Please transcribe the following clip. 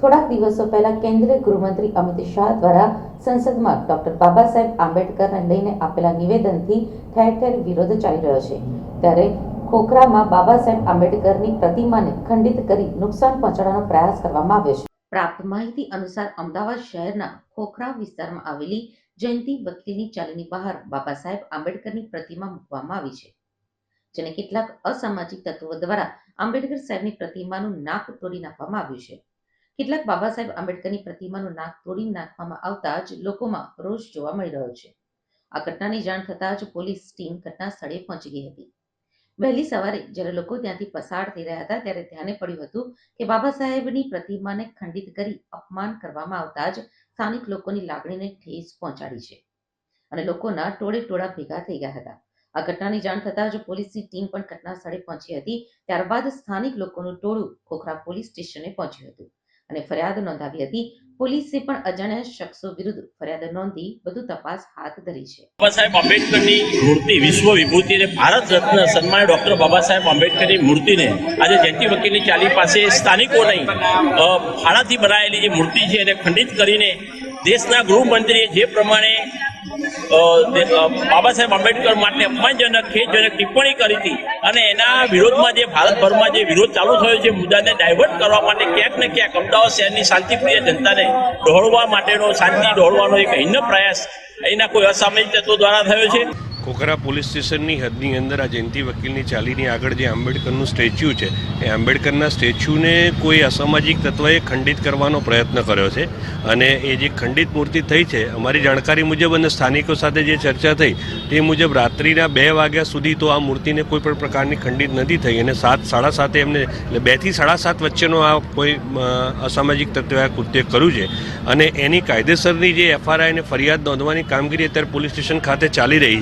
થોડાક દિવસો પહેલા કેન્દ્રીય ગૃહમંત્રી અમિત શાહ દ્વારા સંસદમાં ડોક્ટર બાબા સાહેબ આંબેડકરને લઈને આપેલા નિવેદનથી ઠેર ઠેર વિરોધ ચાલી રહ્યો છે. ત્યારે ખોખરામાં બાબા સાહેબ આંબેડકરની પ્રતિમાને ખંડિત કરી નુકસાન પહોંચાડવાનો પ્રયાસ કરવામાં આવ્યો છે. પ્રાપ્ત માહિતી અનુસાર અમદાવાદ શહેરના ખોખરા વિસ્તારમાં આવેલી જયંતિ વકીલની ચાલીની બહાર બાબા સાહેબ આંબેડકરની પ્રતિમા મૂકવામાં આવી છે, જેને કેટલાક અસામાજિક તત્વો દ્વારા આંબેડકર સાહેબની પ્રતિમાનું નાક તોડી નાખવામાં આવ્યું છે. કેટલાક બાબા સાહેબ આંબેડકરની પ્રતિમાનું નાક તોડી નાખવામાં આવતા જ લોકોમાં રોષ જોવા મળી રહ્યો છે. આ ઘટનાની જાણ થતાં જ પોલીસ ટીમ ઘટના સ્થળે પહોંચી ગઈ હતી. વહેલી સવારે જ્યારે લોકો ત્યાંથી પસાર થઈ રહ્યા હતા ત્યારે ધ્યાને પડ્યું હતું કે બાબા સાહેબની પ્રતિમાને ખંડિત કરી અપમાન કરવામાં આવતા જ સ્થાનિક લોકોની લાગણીને ઠેસ પહોંચાડી છે અને લોકોના ટોળે ટોળા ભેગા થઈ ગયા હતા. આ ઘટનાની જાણ થતાં જ પોલીસની ટીમ પણ ઘટના સ્થળે પહોંચી હતી. ત્યારબાદ સ્થાનિક લોકોનું ટોળું ખોખરા પોલીસ સ્ટેશને પહોંચ્યું હતું. અને ફરિયાદ નોંધાવી હતી. પોલીસે પણ અજાણ્યા શખ્સો વિરુદ્ધ ફરિયાદ નોંધી વધુ તપાસ હાથ ધરી છે. બાબા સાહેબ આંબેડકરની મૂર્તિ વિશ્વ વિભૂતિ અને ભારત રત્ન સન્માન ડોક્ટર બાબા સાહેબ આંબેડકરની મૂર્તિને આજે જયંતિ વકીલની ચાલી પાસે સ્થાનિકો નહીં ફાળાથી બનાવેલી જે મૂર્તિ છે એને ખંડિત કરીને દેશના ગૃહમંત્રીએ જે પ્રમાણે બાબા સાહેબ આંબેડકર માટે અપમાનજનક, ખેદજનક ટિપ્પણી કરી હતી. અને એના વિરોધમાં જે ભારતભરમાં જે વિરોધ ચાલુ થયો છે, મુદ્દાને ડાયવર્ટ કરવા માટે ક્યાંક ને ક્યાંક અમદાવાદ શહેરની શાંતિપ્રિય જનતાને ડહોળવા માટેનો, શાંતિ ડહોળવાનો એક હિન્ન પ્રયાસ અહીંના કોઈ અસામાજિક તત્વો દ્વારા થયો છે. ખોખરા પોલીસ સ્ટેશનની હદની અંદર આ જયંતિ વકીલની ચાલીની આગળ જે આંબેડકરનું સ્ટેચ્યુ છે, એ આંબેડકરના સ્ટેચ્યુને કોઈ અસામાજિક તત્વએ ખંડિત કરવાનો પ્રયત્ન કર્યો છે અને એ જે ખંડિત મૂર્તિ થઈ છે, અમારી જાણકારી મુજબ અને સ્થાનિકો સાથે જે ચર્ચા થઈ, તે મુજબ રાત્રિના બે વાગ્યા સુધી તો આ મૂર્તિને કોઈ પણ પ્રકારની ખંડિત નથી થઈ અને સાત, સાડા સાતે એમને, એટલે બેથી સાડા સાત વચ્ચેનો આ કોઈ અસામાજિક તત્વે આ કૃત્ય કર્યું છે. અને એની કાયદેસરની જે એફઆરઆઈ અને ફરિયાદ નોંધવાની કામગીરી અત્યારે પોલીસ સ્ટેશન ખાતે ચાલી રહી છે.